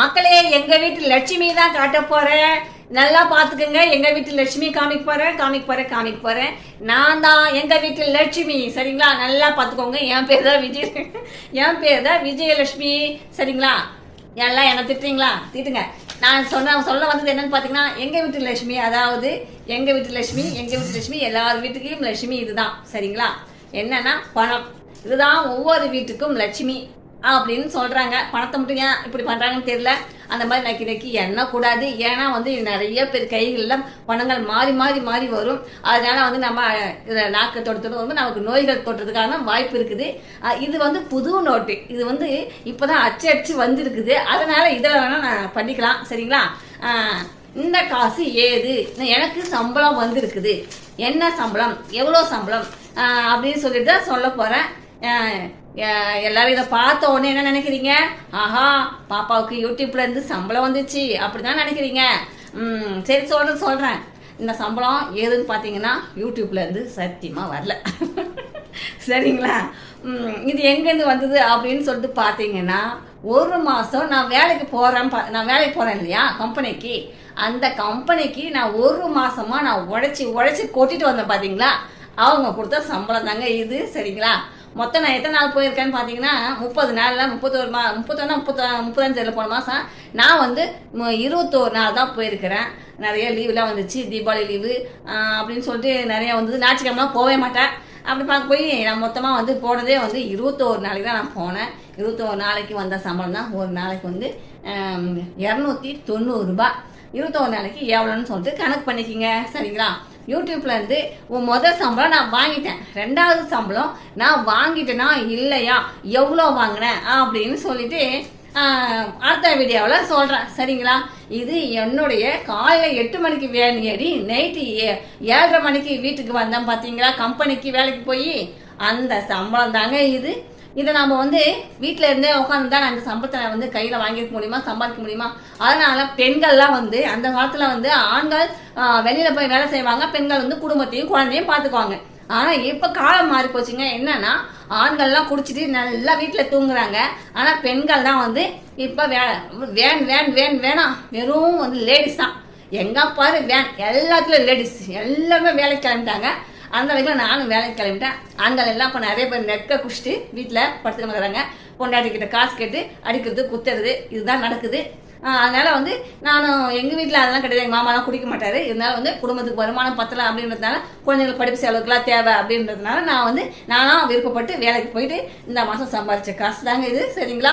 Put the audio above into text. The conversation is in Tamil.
மக்களே எங்க வீட்டு லட்சுமி தான் காட்ட போறேன். நல்லா பாத்துக்கோங்க. எங்க வீட்டு லட்சுமி காமிக்க போறேன் காமிக்க போறேன் காமிக்க போறேன். நான் தான் எங்க வீட்டு லட்சுமி. சரிங்களா? நல்லா பாத்துக்கோங்க. என் பேர் தான் விஜய் என் பேர் தான் விஜயலட்சுமி. சரிங்களா? எல்லாம் என்ன திட்டுறீங்களா? திட்டுங்க. நான் சொன்ன சொல்ல வந்தது என்னன்னு பார்த்தீங்கன்னா எங்க வீட்டு லட்சுமி அதாவது எங்க வீட்டு லட்சுமி எங்க வீட்டு லட்சுமி எல்லார் வீட்டுக்கும் லட்சுமி இதுதான். சரிங்களா? என்னன்னா பணம். இதுதான் ஒவ்வொரு வீட்டுக்கும் லட்சுமி. அப்படின்னு சொல்றாங்க. பணத்தை மட்டும் ஏன் இப்படி பண்றாங்கன்னு தெரியல. அந்த மாதிரி நக்கி நக்கி எண்ணக்கூடாது ஏன்னா வந்து நிறைய பேர் கைகளில் பணங்கள் மாறி மாறி மாறி வரும். அதனால வந்து நம்ம இதில் நாக்கு தொடுத்தது வந்து நமக்கு நோய்கள் தொட்டுறதுக்கான வாய்ப்பு இருக்குது. இது வந்து புது நோட்டு. இது வந்து இப்போதான் அச்சு அடிச்சு வந்திருக்குது. அதனால இதில் வேணா நான் பண்ணிக்கலாம். சரிங்களா? இந்த காசு ஏது? எனக்கு சம்பளம் வந்திருக்குது. என்ன சம்பளம்? எவ்வளோ சம்பளம்? அப்படின்னு சொல்லிட்டு தான் சொல்ல போகிறேன் எல்லாரும் இதை பார்த்த உடனே என்ன நினைக்கிறீங்க? ஆஹா பாப்பாவுக்கு யூடியூப்ல இருந்து சம்பளம் வந்துச்சு. அப்படிதான் நினைக்கிறீங்க. ம் சரி சொல்றேன் சொல்றேன். இந்த சம்பளம் ஏதுன்னு பார்த்தீங்கன்னா யூடியூப்ல இருந்து சத்தியமா வரல. சரிங்களா? இது எங்கேருந்து வந்தது அப்படின்னு சொல்லிட்டு பார்த்தீங்கன்னா ஒரு மாதம் நான் வேலைக்கு போகிறேன் நான் வேலைக்கு போகிறேன் இல்லையா கம்பெனிக்கு அந்த கம்பெனிக்கு நான் ஒரு மாதமாக நான் உழைச்சி உழைச்சி கொட்டிட்டு வந்தேன் பார்த்தீங்களா அவங்க கொடுத்த சம்பளம் தாங்க இது சரிங்களா? மொத்தம் நான் எத்தனை நாள் போயிருக்கேன்னு பார்த்தீங்கன்னா முப்பது நாளில் முப்பத்தோரு மா முப்பத்தொன்னா முப்பத்தா முப்பத்தஞ்சு போன மாதம் நான் வந்து இருபத்தோரு நாள் தான் போயிருக்கிறேன். நிறைய லீவுலாம் வந்துச்சு தீபாவளி லீவு அப்படின்னு சொல்லிட்டு நிறைய வந்தது. ஞாயிற்றுக்கிழமெலாம் போகவே மாட்டேன். அப்படி பார்க்க போய் நான் மொத்தமாக வந்து போனதே வந்து இருபத்தோரு நாளைக்கு தான் நான் போனேன். இருபத்தோரு நாளைக்கு வந்த சம்பளம் தான். ஒரு நாளைக்கு வந்து இரநூத்தி தொண்ணூறுரூபா இருபத்தோரு நாளைக்கு எவ்வளோன்னு சொல்லிட்டு கணக்கு பண்ணிக்கிங்க. சரிங்களா? யூடியூப்ல இருந்து உன் முதல் சம்பளம் நான் வாங்கிட்டேன். ரெண்டாவது சம்பளம் நான் வாங்கிட்டேனா இல்லையா? எவ்வளோ வாங்கினேன்? அப்படின்னு சொல்லிட்டு அடுத்த வீடியோவில் சொல்கிறேன் சரிங்களா? இது என்னுடைய காலையில் எட்டு மணிக்கு வேன் ஏறி நைட்டு ஏ ஏழரை மணிக்கு வீட்டுக்கு வந்தேன் பார்த்தீங்களா கம்பெனிக்கு வேலைக்கு போய் அந்த சம்பளம் தாங்க இது. இதை நம்ம வந்து வீட்டில் இருந்தே உட்காந்து தான் அந்த சம்பளத்தை வந்து கையில் வாங்கிக்க முடியுமா சம்பாதிக்க முடியுமா? அதனால பெண்கள்லாம் வந்து அந்த காலத்தில் வந்து ஆண்கள் வெளியில் வெளியில போய் வேலை செய்வாங்க பெண்கள் வந்து குடும்பத்தையும் குழந்தையும் பார்த்துக்குவாங்க. ஆனா இப்ப காலம் மாறி போச்சுங்க. என்னன்னா ஆண்கள்லாம் குடிச்சிட்டு நல்லா வீட்டுல தூங்குறாங்க. ஆனா பெண்கள் தான் வந்து இப்ப வே- வேன் வேன் வேன் வேணாம் வெறும் வந்து லேடிஸ் தான். எங்க பாரு வேன். எல்லாத்துலயும் லேடிஸ் எல்லாமே வேலைக்கு கிளம்பிட்டாங்க. அந்த வரைக்கும் நானும் வேலைக்கு கிளம்பிட்டேன். ஆண்கள் எல்லாம் இப்போ நிறைய பேர் நெக்க குடிச்சிட்டு வீட்டில் படுத்துட்டு இருக்கிறாங்க பொண்டாட்டி கிட்ட காசு கேட்டு அடிக்கிறது குத்துறது இதுதான் நடக்குது. அதனால வந்து நானும் எங்கள் வீட்டில் அதெல்லாம் கிடையாது. எங்கள் மாமாலாம் குடிக்க மாட்டாரு. இருந்தாலும் வந்து குடும்பத்துக்கு வருமானம் பத்தல அப்படின்றதுனால குழந்தைங்களுக்கு படிப்பு செலவுக்குலாம் தேவை அப்படின்றதுனால நான் வந்து நானும் விருப்பப்பட்டு வேலைக்கு போயிட்டு இந்த மாதம் சம்பாதிச்ச காசு தாங்க இது. சரிங்களா?